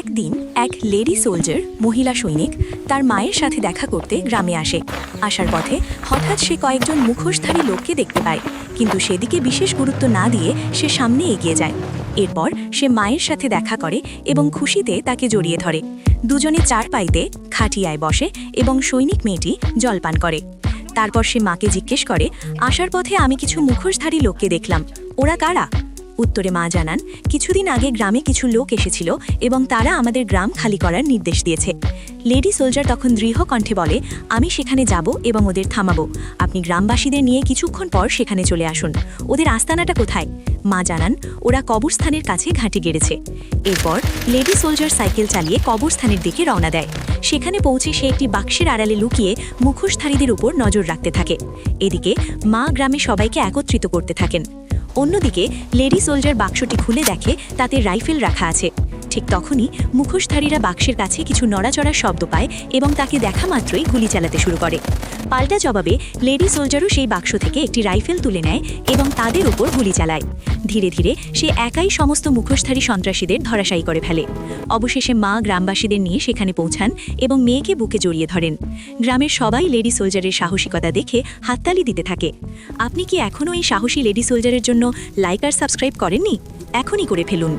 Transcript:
একদিন এক lady soldier, মহিলা সৈনিক, তার মায়ের সাথে দেখা করতে গ্রামে আসে। আসার পথে হঠাৎ সে কয়েকজন মুখোশধারী লোককে দেখতে পায়, কিন্তু সেদিকে বিশেষ গুরুত্ব না দিয়ে সে সামনে এগিয়ে যায়। এরপর সে মায়ের সাথে দেখা করে এবং খুশিতে তাকে জড়িয়ে ধরে। দুজনে চার পাইতে খাটিয়ায় বসে এবং সৈনিক মেয়েটি জলপান করে। তারপর সে মাকে জিজ্ঞেস করে, আসার পথে আমি কিছু মুখোশধারী লোককে দেখলাম। ওরা কারা? উত্তরে মা জানান, কিছুদিন আগে গ্রামে কিছু লোক এসেছিল এবং তারা আমাদের গ্রাম খালি করার নির্দেশ দিয়েছে। লেডি সোলজার তখন দৃঢ় কণ্ঠে বলে, আমি সেখানে যাব এবং ওদের থামাবো। আপনি গ্রামবাসীদের নিয়ে কিছুক্ষণ পর সেখানে চলে আসুন। ওদের আস্তানাটা কোথায়? মা জানান, ওরা কবরস্থানের কাছে ঘাঁটি গেড়েছে। এরপর লেডি সোলজার সাইকেল চালিয়ে কবরস্থানের দিকে রওনা দেয়। সেখানে পৌঁছে সে একটি বাক্সের আড়ালে লুকিয়ে মুখোশধারীদের উপর নজর রাখতে থাকে। এদিকে মা গ্রামে সবাইকে একত্রিত করতে থাকেন। অন্যদিকে লেডি সোলজার বাক্সটি খুলে দেখে তাতে রাইফেল রাখা আছে। ঠিক তখনই মুখোশধারীরা বাক্সের কাছে কিছু নড়াচড়ার শব্দ পায় এবং তাকে দেখা মাত্রই গুলি চালাতে শুরু করে। পাল্টা জবাবে লেডি সোলজারও সেই বাক্স থেকে একটি রাইফেল তুলে নেয় এবং তাদের উপর গুলি চালায়। ধীরে ধীরে সে একাই সমস্ত মুখোশধারী সন্ত্রাসীদের ধরাশায়ী করে ফেলে। অবশেষে মা গ্রামবাসীদের নিয়ে সেখানে পৌঁছান এবং মেয়েকে বুকে জড়িয়ে ধরেন। গ্রামের সবাই লেডি সোলজারের সাহসিকতা দেখে হাততালি দিতে থাকে। আপনি কি এখনও এই সাহসী লেডি সোলজারের জন্য লাইক আর সাবস্ক্রাইব করেননি? এখনই করে ফেলুন।